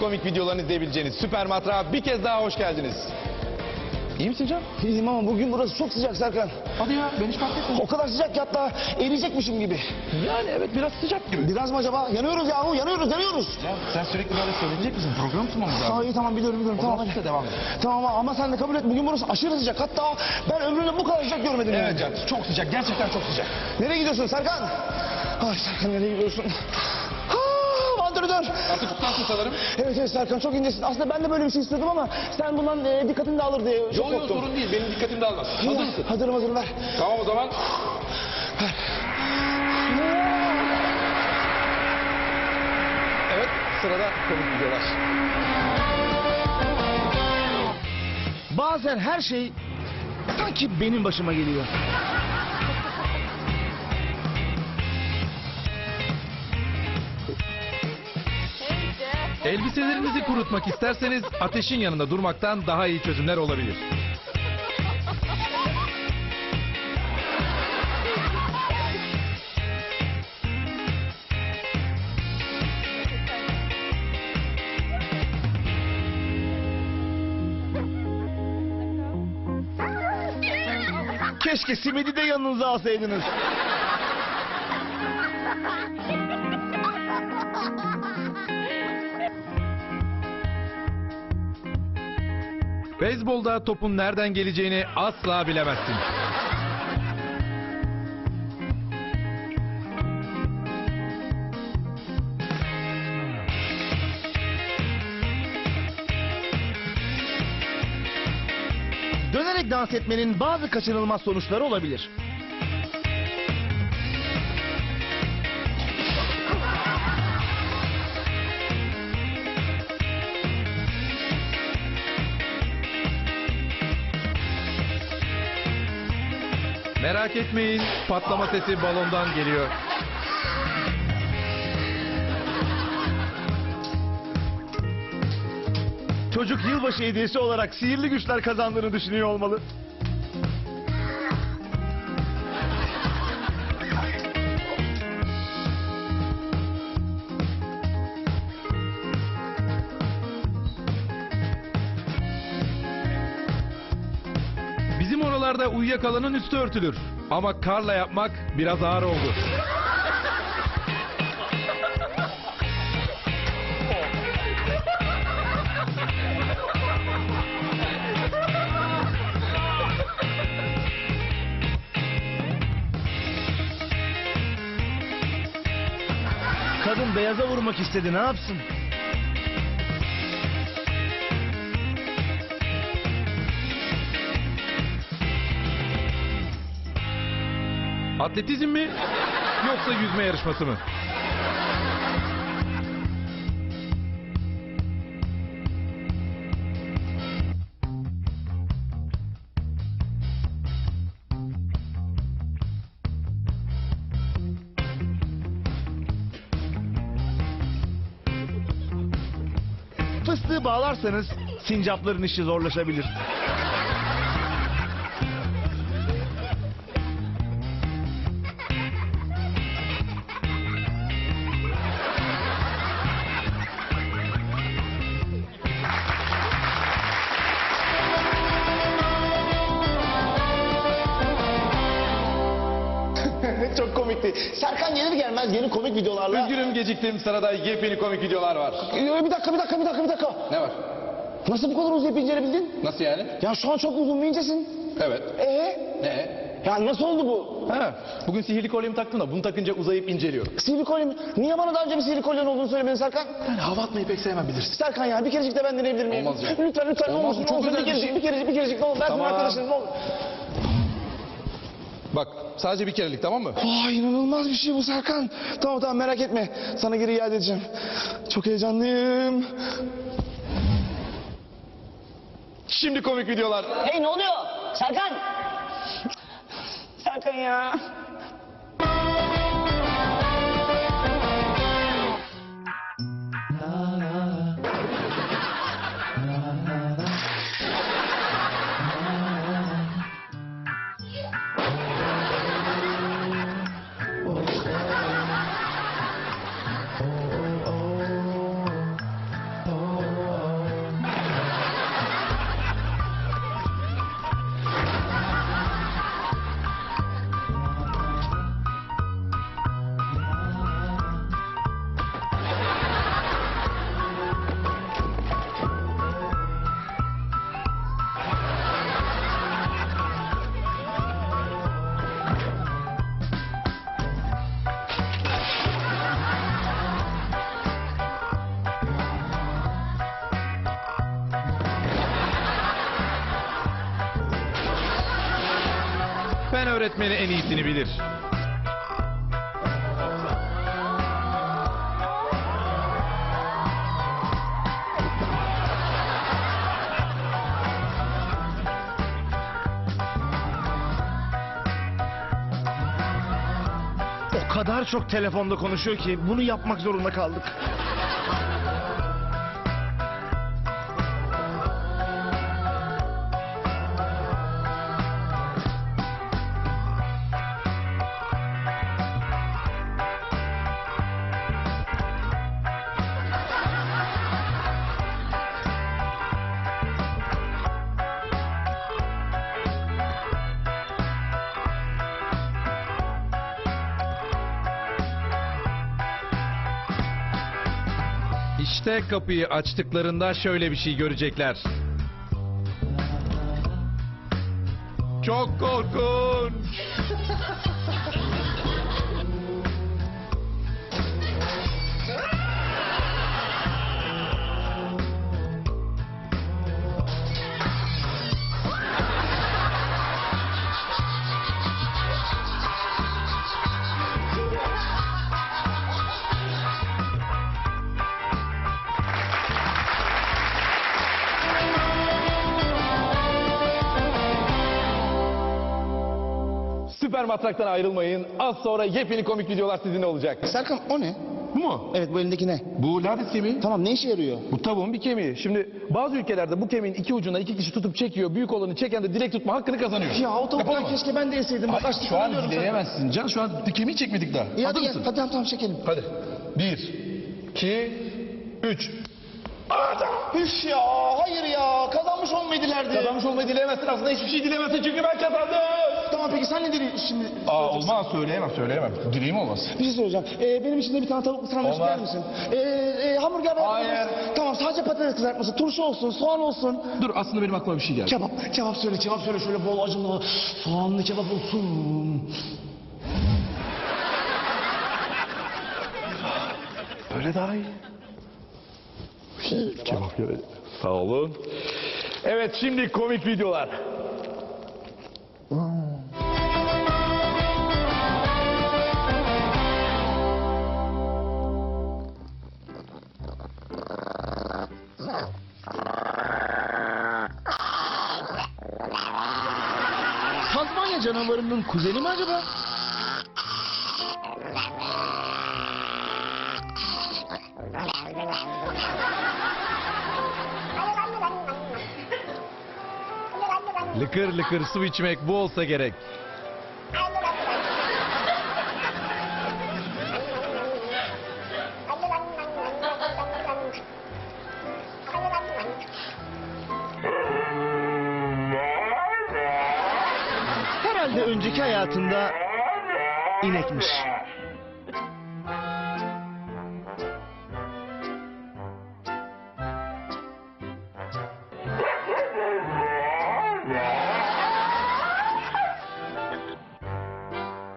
Komik videolarını izleyebileceğiniz Süper Matrağa bir kez daha hoş geldiniz. İyi misin Can? İyiyim ama bugün burası çok sıcak Serkan. Hadi ya ben hiç fark etmedim. O kadar sıcak ki hatta eriyecekmişim gibi. Yani evet biraz sıcak gibi. Biraz mı acaba? Yanıyoruz yahu yanıyoruz yanıyoruz. Ya sen sürekli böyle söylenecek misin? Program sunmamız lazım. Aa, iyi tamam biliyorum biliyorum tamam hadi. Tamam devam et. Tamam ama- sen de kabul et bugün burası aşırı sıcak. Hatta ben ömrümde bu kadar sıcak görmedim. yani. Evet Can çok sıcak gerçekten çok sıcak. Nereye gidiyorsun Serkan? Ay Serkan nereye gidiyorsun? Vantilatör. Artık tutarsın sanırım. Evet evet Serkan çok incesin. Aslında ben de böyle bir şey istiyordum ama sen bundan e, dikkatini de alır diye çok Yok yok korktum. sorun değil benim dikkatim dağılmaz. Hazır mısın? Hazırım hazırım ver. Tamam o zaman. Evet sırada komik videolar. Bazen her şey sanki benim başıma geliyor. Elbiselerinizi kurutmak isterseniz ateşin yanında durmaktan daha iyi çözümler olabilir. Keşke simidi de yanınıza alsaydınız. Beyzbolda topun nereden geleceğini asla bilemezsin. Dönerek dans etmenin bazı kaçınılmaz sonuçları olabilir. Merak etmeyin patlama sesi balondan geliyor. Çocuk yılbaşı hediyesi olarak sihirli güçler kazandığını düşünüyor olmalı. Oralarda uyuyakalanın üstü örtülür. Ama karla yapmak biraz ağır oldu. Kadın beyaza vurmak istedi ne yapsın? Atletizm mi yoksa yüzme yarışması mı? Fıstığı bağlarsanız sincapların işi zorlaşabilir. Komikti. Serkan gelir gelmez yeni komik videolarla. Üzgünüm geciktim sırada yepyeni komik videolar var. Ee, Bir dakika bir dakika bir dakika bir dakika. Ne var? Nasıl bu kadar uzayıp incelebildin? Nasıl yani? Ya şu an çok uzun ve incesin. Evet. Ee? Ne? Ya nasıl oldu bu? Ha, bugün sihirli kolyemi taktım da bunu takınca uzayıp inceliyorum. Sihirli kolyen. Niye bana daha önce bir sihirli kolyen olduğunu söylemedin Serkan? Yani hava atmayı pek sevmem bilirsin. Serkan ya bir kerecik de ben deneyebilir miyim? Olmaz ya. Lütfen lütfen ne Olmaz, olursun çok ne olursun bir bir kerecik şey. bir kerecik bir kerecik ne olur. Ben senin Tamam. arkadaşınım ne olur. Bak sadece bir kerelik tamam mı? Vay inanılmaz bir şey bu Serkan. Tamam tamam merak etme. Sana geri iade edeceğim. Çok heyecanlıyım. Şimdi komik videolar. Hey ne oluyor? Serkan! Serkan ya. Öğretmeni en iyisini bilir. O kadar çok telefonda konuşuyor ki bunu yapmak zorunda kaldık. İşte kapıyı açtıklarında şöyle bir şey görecekler. Çok korkunç. Süper Matrak'tan ayrılmayın. Az sonra yepyeni komik videolar sizinle olacak. Serkan o ne? Bu mu? Evet bu elindeki ne? Bu lades kemiği. Tamam ne işe yarıyor? Bu tavuğun bir kemiği. Şimdi bazı ülkelerde bu kemiğin iki ucundan iki kişi tutup çekiyor. Büyük olanı çeken de direkt tutma hakkını kazanıyor. Ya o tavuktan mı? keşke ben de yeseydim. Bak açlıktan Şu an ölüyorum dileyemezsin. Can şu an kemiği çekmedik daha. İyi hadi Hazır gel. mısın? Hadi tamam tamam çekelim. Hadi. Bir, iki, üç. Üf ya hayır ya kazanmış olmayı dilerdi. Kazanmış olmayı dileyemezsin aslında hiçbir şey dileyemezsin çünkü ben kazandım. Tamam peki sen ne diliyorsun şimdi? Aa olmaz söyleyemem söyleyemem. Dileğim olmaz. Bir şey söyleyeceğim. Ee, benim için de bir tane tavuklu sarma Olmaz. ister misin? Ee, e, hamburger var. Hayır. Tamam sadece patates kızartması. Turşu olsun, soğan olsun. Dur aslında benim aklıma bir şey geldi. Kebap, kebap söyle, kebap söyle. Şöyle bol acılı, soğanlı kebap olsun. Böyle daha iyi. Sağ olun. Evet şimdi komik videolar. Canavarının kuzeni mi acaba? Lıkır lıkır su içmek bu olsa gerek. İnekmiş.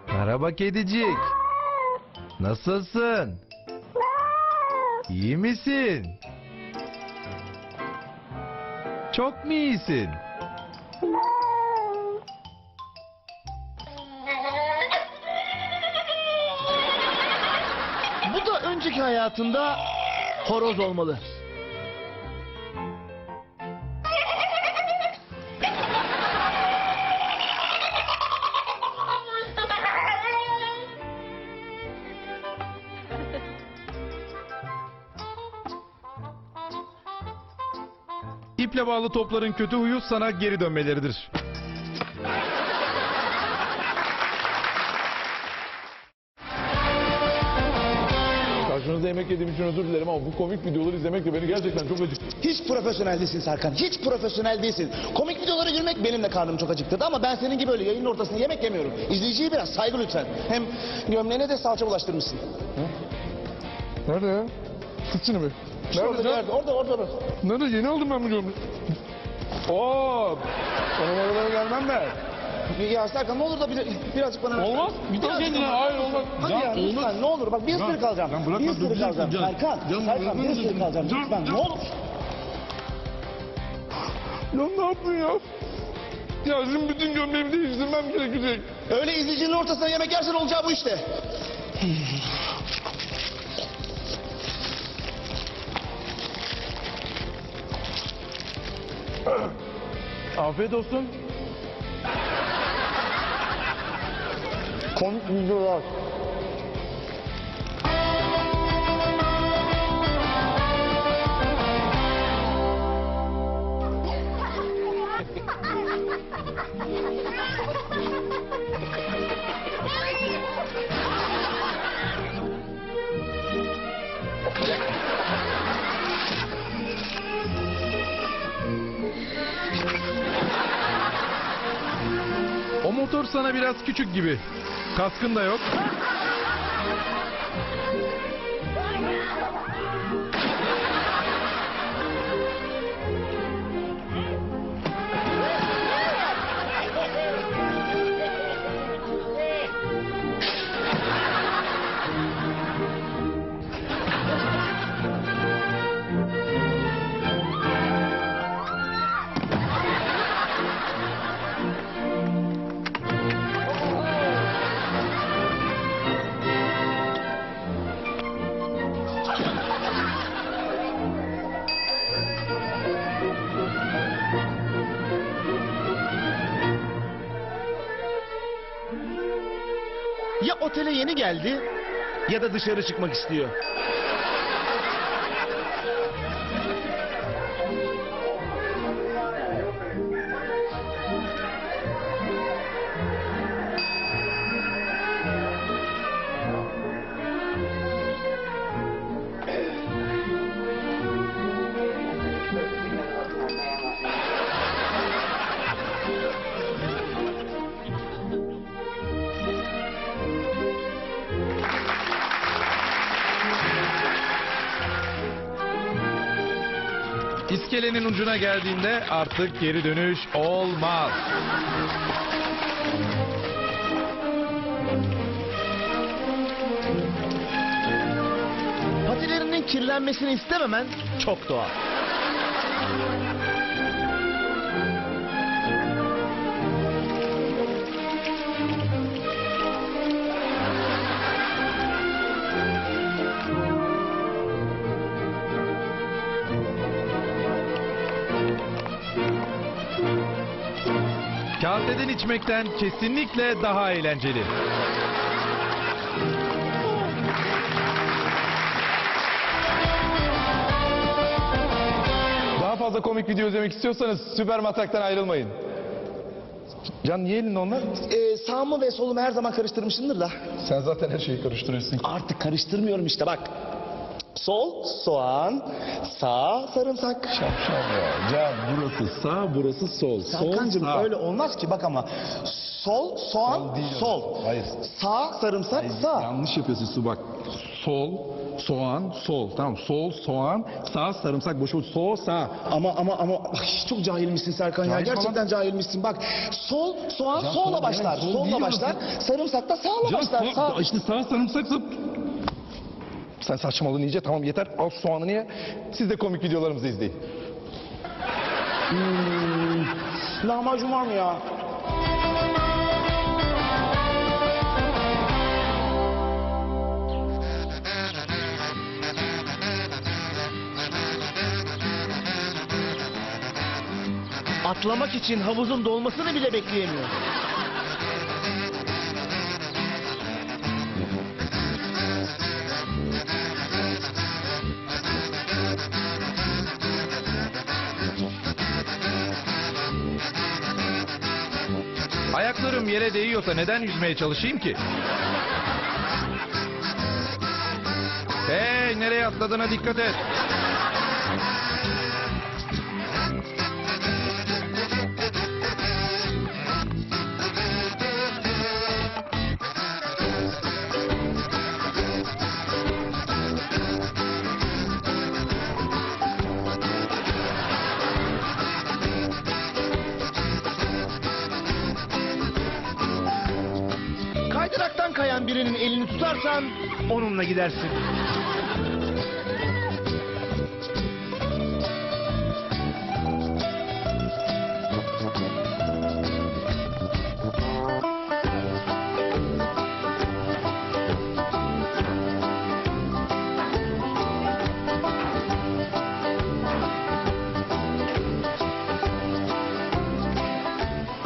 Merhaba kedicik. Nasılsın? İyi misin? Çok mu iyisin? Önceki hayatında horoz olmalı. İple bağlı topların kötü huyu sana geri dönmeleridir. Karşınızda yemek yediğim için özür dilerim ama bu komik videoları izlemek de beni gerçekten çok acıktı. Hiç profesyonel değilsin Serkan. Hiç profesyonel değilsin. Komik videoları gülmek benim de karnım çok acıktırdı ama ben senin gibi öyle yayının ortasında yemek yemiyorum. İzleyiciye biraz saygı lütfen. Hem gömleğine de salça bulaştırmışsın. Nerede ya? Tut şunu bir. Orada, nerede? Orada, orada, orada. Nerede? Yeni aldım ben bu gömleği. Oo! Sana oralara gelmem ben. Ya Serkan ne olur da bir, birazcık bana... Olmaz. Bir daha kendine. Hayır olmaz. Hadi Can, ya olmaz. lütfen ne olur bak bir Can, ısırık alacağım. Can, bırakma, bir ısırık alacağım. Can. Serkan, Can, Serkan bir ısırık alacağım. Can, Lütfen ne Can. olur. Ya ne yaptın ya? Ya şimdi bütün gömleğimi değiştirmem gerekecek. Öyle izleyicinin ortasına yemek yersen olacağı bu işte. Afiyet olsun. Komik videolar. O motor sana biraz küçük gibi. Kaskın da yok. Ya otele yeni geldi ya da dışarı çıkmak istiyor. İskelenin ucuna geldiğinde artık geri dönüş olmaz. Patilerinin kirlenmesini istememen çok doğal. Kaseden içmekten kesinlikle daha eğlenceli. Daha fazla komik video izlemek istiyorsanız Süper Matrak'tan ayrılmayın. Can niye elinde onlar? Ee, sağımı ve solumu her zaman karıştırmışımdır da. Sen zaten her şeyi karıştırıyorsun. Artık karıştırmıyorum işte bak. Sol soğan, sağ sarımsak. Ya. Burası sağ burası sol. Serkancığım öyle olmaz ki bak ama. Sol soğan Sol değil sol. öyle. Hayır. Sağ sarımsak sağ. Yanlış yapıyorsun Su bak. Sol, soğan, sol. Tamam sol, soğan, sağ, sarımsak, boş boş, sol, sağ. Ama ama ama ay, çok cahilmişsin Serkan ya. Cahil Gerçekten cahilmişsin. Bak sol soğan Ya solla sol başlar. demek, sol solla başlar. Sarımsak da sağla başlar. Sağ. işte sağ sarımsaksa Sen saçmalığını iyice tamam yeter. Al soğanını ye. Siz de komik videolarımızı izleyin. Lahmacun var mı ya? Atlamak için havuzun dolmasını bile bekleyemiyor. Ayaklarım yere değiyorsa neden yüzmeye çalışayım ki? Hey nereye atladığına dikkat et. tutarsan onunla gidersin.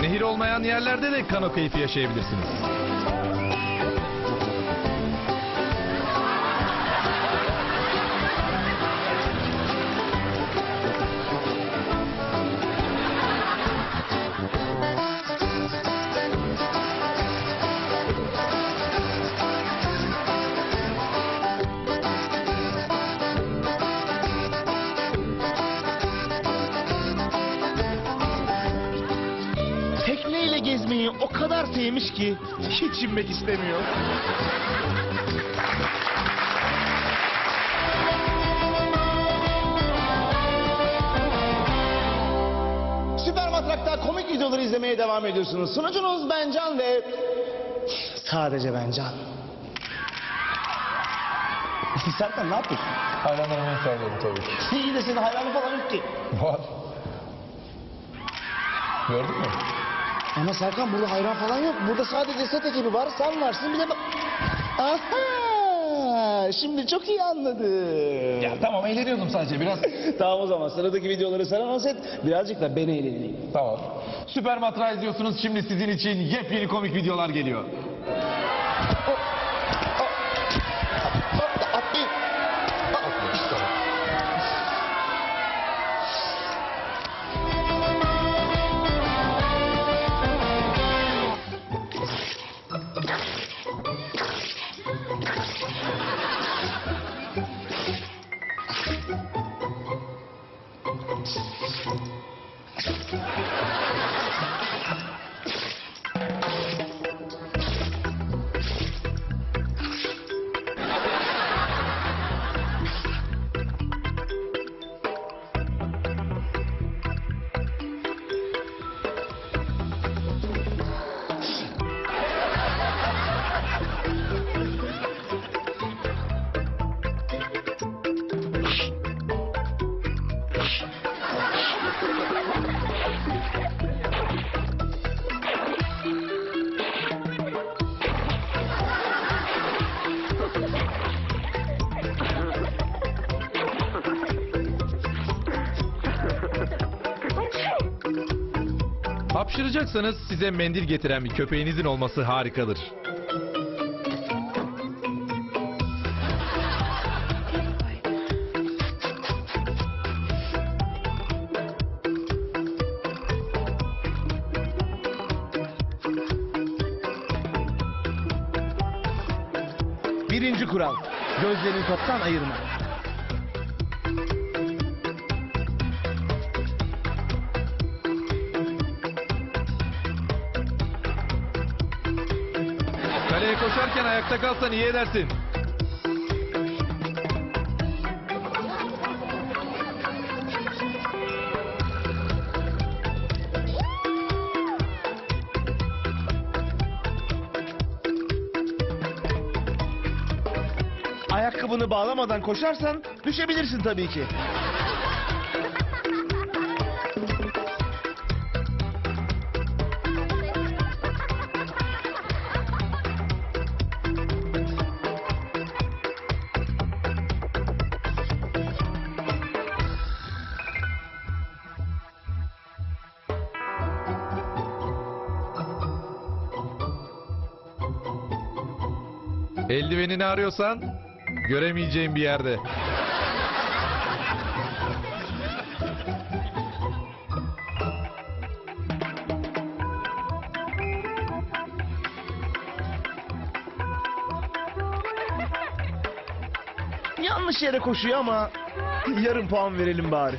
Nehir olmayan yerlerde de kano keyfi yaşayabilirsiniz. O kadar sevmiş ki hiç inmek istemiyor. Süper Matrak'ta komik videoları izlemeye devam ediyorsunuz. Sunucunuz ben Can ve sadece ben Can. Serkan ne yapıyorsun? Hayvanlarımı sergiledim tabii ki. İyi de senin hayranı falan yok ki. Var. Gördün mü? Ama Serkan burada hayran falan yok. Burada sadece set ekibi var. Sen varsın bir de bak. Aha! Şimdi çok iyi anladım. Ya tamam eğleniyordum sadece biraz. tamam o zaman sıradaki videoları sen anons et. Birazcık da ben eğleneyim. tamam. Süper Matra izliyorsunuz. Şimdi sizin için yepyeni komik videolar geliyor. Thank you. Hapşıracaksanız size mendil getiren bir köpeğinizin olması harikadır. Birinci kural. Gözlerini toptan ayırma. Koşarken ayakta kalsan iyi edersin. Ayakkabını bağlamadan koşarsan düşebilirsin tabii ki. Eldivenini arıyorsan göremeyeceğin bir yerde. Yanlış yere koşuyor ama yarım puan verelim bari.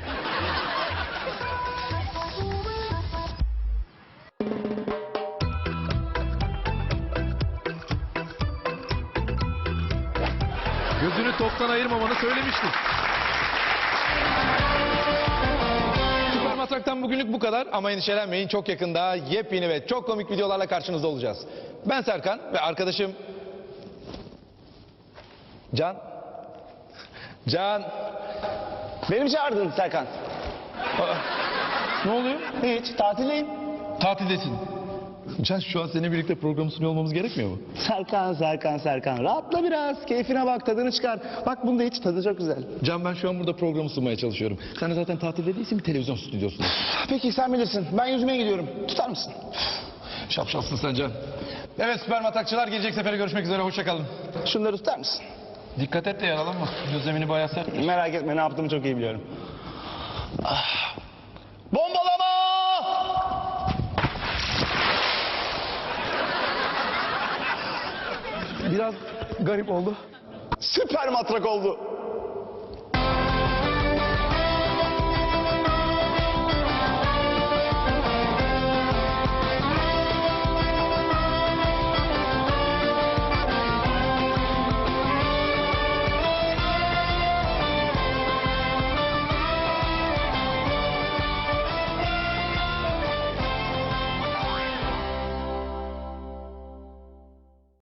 Toptan ayırmamanı söylemiştik. Süper Matrak'tan bugünlük bu kadar ama endişelenmeyin çok yakında yepyeni ve çok komik videolarla karşınızda olacağız. Ben Serkan ve arkadaşım Can. Can. Benim çağırdın Serkan. Ne oluyor? Hiç tatildeyim. Tatildesin. Can şu an seninle birlikte program sunuyor olmamız gerekmiyor mu? Serkan, Serkan, Serkan. Rahatla biraz. Keyfine bak, tadını çıkar. Bak bunda hiç tadı çok güzel. Can ben şu an burada programı sunmaya çalışıyorum. Sen de zaten tatilde değilsin bir televizyon stüdyosunda. Peki sen bilirsin. Ben yüzmeye gidiyorum. Tutar mısın? Şapşalsın sen Can. Evet süper matakçılar gelecek sefere görüşmek üzere hoşçakalın. Şunları tutar mısın? Dikkat et de yaralanma. Gözlemini bayağı sert. Merak etme ne yaptığımı çok iyi biliyorum. Ah. Bombalama! Biraz garip oldu. Süper matrak oldu.